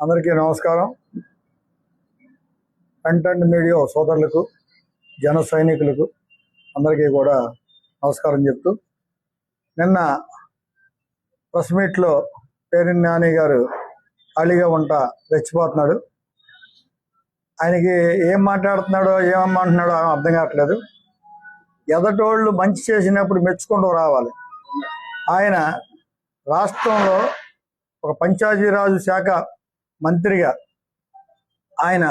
అందరికీ నమస్కారం. Content media సోదరులకు జన సైనికులకు అందరికీ కూడా నమస్కారం చెప్తూ నిన్న ప్రెస్ మీట్లో పేరిన్ నాని గారు ఖాళీగా ఉంట రెచ్చిపోతున్నాడు. ఆయనకి ఏం మాట్లాడుతున్నాడో ఏమంటున్నాడో అర్థం కావట్లేదు. ఎదటోళ్ళు మంచి చేసినప్పుడు మెచ్చుకుంటూ రావాలి. ఆయన రాష్ట్రంలో ఒక పంచాయతీరాజు శాఖ మంత్రిగా ఆయన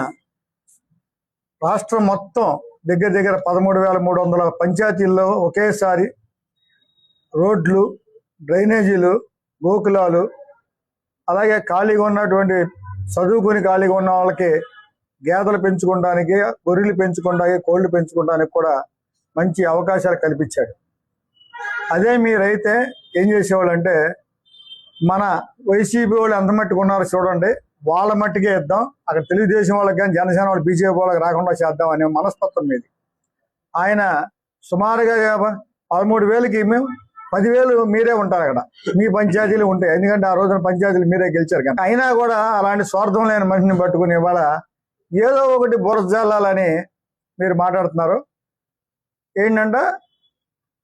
రాష్ట్రం మొత్తం దగ్గర దగ్గర పదమూడు వేల మూడు వందల పంచాయతీల్లో ఒకేసారి రోడ్లు డ్రైనేజీలు గోకులాలు అలాగే ఖాళీగా ఉన్నటువంటి చదువుకుని ఖాళీగా ఉన్న వాళ్ళకి గేదెలు పెంచుకోవడానికి గొర్రెలు పెంచుకోవడానికి కోళ్ళు పెంచుకోవడానికి కూడా మంచి అవకాశాలు కల్పించాడు. అదే మీరైతే ఏం చేసేవాళ్ళు అంటే మన వైసీపీ వాళ్ళు ఎంత మట్టుకున్నారో చూడండి. వాళ్ళ మట్టుకే ఇద్దాం అక్కడ తెలుగుదేశం వాళ్ళకి కానీ జనసేన వాళ్ళు బీజేపీ వాళ్ళకి రాకుండా చేద్దాం అనే మనస్తత్వం మీది. ఆయన సుమారుగా పదమూడు వేలకి మేము పదివేలు మీరే ఉంటారు అక్కడ. మీ పంచాయతీలు ఉంటాయి. ఎందుకంటే ఆ రోజున పంచాయతీలు మీరే గెలిచారు కానీ అయినా కూడా అలాంటి స్వార్థం లేని మనిషిని పట్టుకుని ఇవాళ ఏదో ఒకటి బురజల్లాలని మీరు మాట్లాడుతున్నారు. ఏంటంటే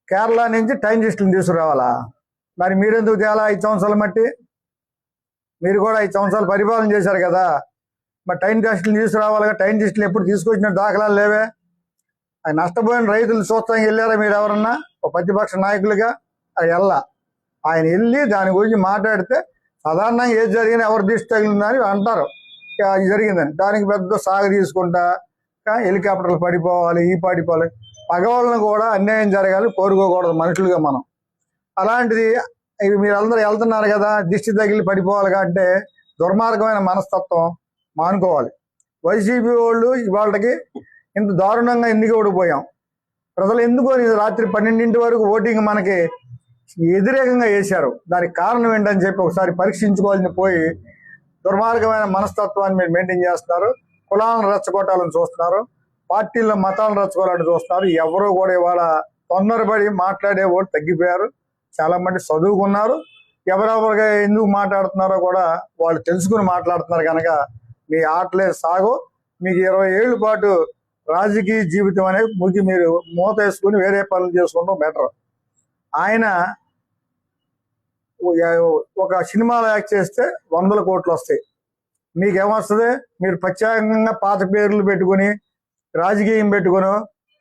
కేరళ నుంచి టైం లిస్టులను తీసుకురావాలా? మరి మీరెందుకు చేయాలా ఐదు సంవత్సరాలు మట్టి? మీరు కూడా ఐదు సంవత్సరాలు పరిపాలన చేశారు కదా. మరి టైం టెస్టులు తీసుకురావాలిగా టైం టెస్టులు ఎప్పుడు తీసుకొచ్చిన దాఖలాలు లేవే. ఆయన నష్టపోయిన రైతులు చూస్తానికి వెళ్ళారా మీరు ఎవరన్నా? ఒక ప్రతిపక్ష నాయకులుగా? అది వెళ్ళా ఆయన వెళ్ళి దాని గురించి మాట్లాడితే సాధారణంగా ఏది జరిగినా ఎవరు దిష్టి తగిలిందని అంటారు. అది జరిగిందని. దానికి పెద్ద సాగు తీసుకుంటా హెలికాప్టర్లు పడిపోవాలి ఈ పడిపోవాలి. పగవాళ్ళను కూడా అన్యాయం జరగాలి కోరుకోకూడదు మనుషులుగా మనం. అలాంటిది ఇవి మీరు వెళ్తున్నారు కదా దిష్టి తగిలి పడిపోవాలి అంటే దుర్మార్గమైన మనస్తత్వం మానుకోవాలి. వైసీపీ వాళ్ళు ఇవాళకి ఇంత దారుణంగా ఎందుకు ఓడిపోయాం. ప్రజలు ఎందుకు రాత్రి పన్నెండింటి వరకు ఓటింగ్ మనకి వ్యతిరేకంగా వేశారు. దానికి కారణం ఏంటని చెప్పి ఒకసారి పరీక్షించుకోవాలని పోయి దుర్మార్గమైన మనస్తత్వాన్ని మీరు మెయింటైన్ చేస్తున్నారు. కులాలను రెచ్చగొట్టాలని చూస్తున్నారు. పార్టీల్లో మతాలను రెచ్చగొట్టాలని చూస్తున్నారు. ఎవరు కూడా ఇవాళ తొందరపడి మాట్లాడే వాళ్ళు తగ్గిపోయారు. చాలా మంది చదువుకున్నారు. ఎవరెవరిగా ఎందుకు మాట్లాడుతున్నారో కూడా వాళ్ళు తెలుసుకుని మాట్లాడుతున్నారు కనుక మీ ఆటలే సాగు. మీకు ఇరవై ఏళ్ళ పాటు రాజకీయ జీవితం అనేది ముగి మీరు మూత వేసుకుని వేరే పనులు చేసుకుంటాం బెటర్. ఆయన ఒక సినిమాలో యాక్ట్ చేస్తే వందల కోట్లు వస్తాయి. మీకేమొస్తుంది? మీరు ప్రత్యేకంగా పాత పేర్లు పెట్టుకుని రాజకీయం పెట్టుకుని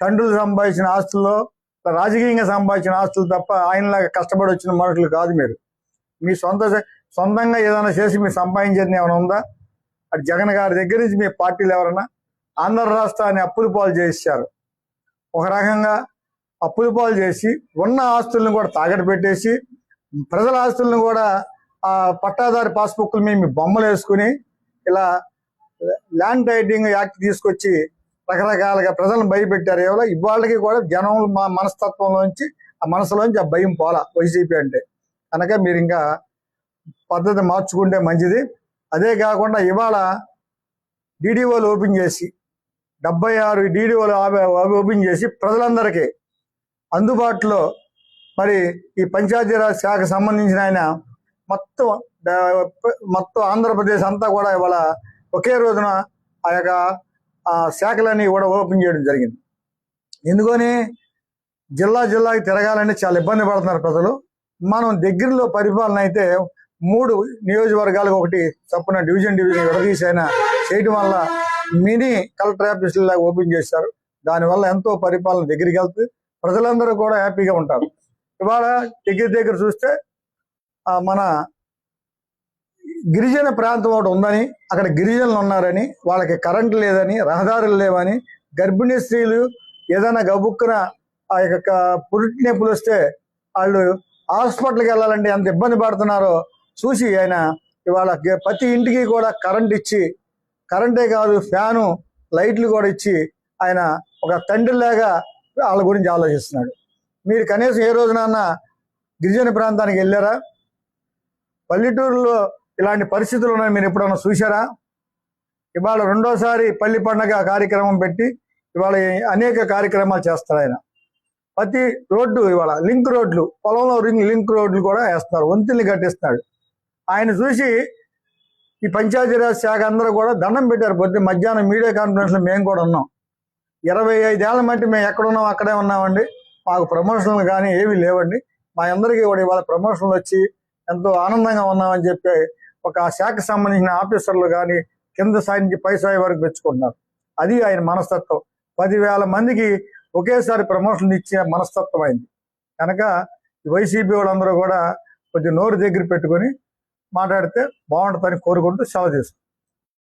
తండ్రులు సంపాదించిన ఆస్తుల్లో రాజకీయంగా సంపాదించిన ఆస్తులు తప్ప ఆయనలాగా కష్టపడి వచ్చిన మనుషులు కాదు మీరు. మీ సొంత సొంతంగా ఏదైనా చేసి మీరు సంపాదించేది ఏమైనా ఉందా? అటు జగన్ గారి దగ్గర నుంచి మీ పార్టీలు ఎవరైనా ఆంధ్ర రాష్ట్రాన్ని అప్పులు పాలు చేశారు. ఒక రకంగా అప్పులు పాలు చేసి ఉన్న ఆస్తులను కూడా తాకట్టు పెట్టేసి ప్రజల ఆస్తులను కూడా ఆ పట్టాదారి పాస్బుక్లు మేము మీ బొమ్మలు వేసుకుని ఇలా ల్యాండ్ టైటింగ్ యాక్ట్ తీసుకొచ్చి రకరకాలుగా ప్రజలను భయపెట్టారు. ఎవరో ఇవాళకి కూడా జనం మా మనస్తత్వంలోంచి ఆ మనసులోంచి ఆ భయం పోలా వైసీపీ అంటే. కనుక మీరు ఇంకా పద్ధతి మార్చుకుంటే మంచిది. అదే కాకుండా ఇవాళ డీడీఓలు ఓపెన్ చేసి డెబ్బై ఆరు డీడీఓలు ఓపెన్ చేసి ప్రజలందరికీ అందుబాటులో మరి ఈ పంచాయతీరాజ్ శాఖ సంబంధించిన ఆయన మొత్తం మొత్తం ఆంధ్రప్రదేశ్ అంతా కూడా ఇవాళ ఒకే రోజున ఆ యొక్క శాఖలన్నీ కూడా ఓపెన్ చేయడం జరిగింది. ఎందుకని? జిల్లా జిల్లాకి తిరగాలని చాలా ఇబ్బంది పడుతున్నారు ప్రజలు. మనం దగ్గరలో పరిపాలన అయితే మూడు నియోజకవర్గాలకు ఒకటి చప్పున డివిజన్ డివిజన్ విడదీసైనా అయినా చేయడం వల్ల మినీ కలెక్టర్ ఆఫీసులు లాగా ఓపెన్ చేశారు దానివల్ల ఎంతో పరిపాలన దగ్గరికి వెళ్తుంది. ప్రజలందరూ కూడా హ్యాపీగా ఉంటారు. ఇవాళ దగ్గర దగ్గర చూస్తే ఆ, మన గిరిజన ప్రాంతం ఒకటి ఉందని అక్కడ గిరిజనులు ఉన్నారని వాళ్ళకి కరెంట్ లేదని రహదారులు లేవని గర్భిణీ స్త్రీలు ఏదైనా గబుక్కున ఆ యొక్క పురిటి నొప్పులు వస్తే వాళ్ళు హాస్పిటల్కి వెళ్ళాలంటే ఎంత ఇబ్బంది పడుతున్నారో చూసి ఆయన ఇవాళ ప్రతి ఇంటికి కూడా కరెంట్ ఇచ్చి కరెంటే కాదు ఫ్యాను లైట్లు కూడా ఇచ్చి ఆయన ఒక తండ్రిలాగా వాళ్ళ గురించి ఆలోచిస్తున్నాడు. మీరు కనీసం ఏ రోజునన్నా గిరిజన ప్రాంతానికి వెళ్ళారా? పల్లెటూరులో ఇలాంటి పరిస్థితులు ఉన్నాయి. మీరు ఎప్పుడన్నా చూశారా? ఇవాళ రెండోసారి పల్లి పండగ కార్యక్రమం పెట్టి ఇవాళ అనేక కార్యక్రమాలు చేస్తారు ఆయన. ప్రతి రోడ్డు ఇవాళ లింక్ రోడ్లు పొలంలో రింగ్ లింక్ రోడ్లు కూడా వేస్తున్నారు. వంతుల్ని కట్టిస్తున్నాడు. ఆయన చూసి ఈ పంచాయతీరాజ్ శాఖ అందరూ కూడా దండం పెట్టారు. పొద్దున్న మధ్యాహ్నం మీడియా కాన్ఫరెన్స్లో మేము కూడా ఉన్నాం. ఇరవై ఐదేళ్ళ మట్టి మేము ఎక్కడున్నాం అక్కడే ఉన్నామండి. మాకు ప్రమోషన్లు కానీ ఏమీ లేవండి. మా అందరికీ కూడా ఇవాళ ప్రమోషన్లు వచ్చి ఎంతో ఆనందంగా ఉన్నామని చెప్పి ఒక ఆ శాఖకు సంబంధించిన ఆఫీసర్లు కానీ కింద స్థాయి నుంచి పై స్థాయి వరకు మెచ్చుకుంటున్నారు. అది ఆయన మనస్తత్వం. పదివేల మందికి ఒకేసారి ప్రమోషన్లు ఇచ్చే మనస్తత్వం అయింది కనుక ఈ వైసీపీ వాళ్ళందరూ కూడా కొంచెం నోరు దగ్గర పెట్టుకొని మాట్లాడితే బాగుంటుందని కోరుకుంటూ సెలవు తీసుకుంటాం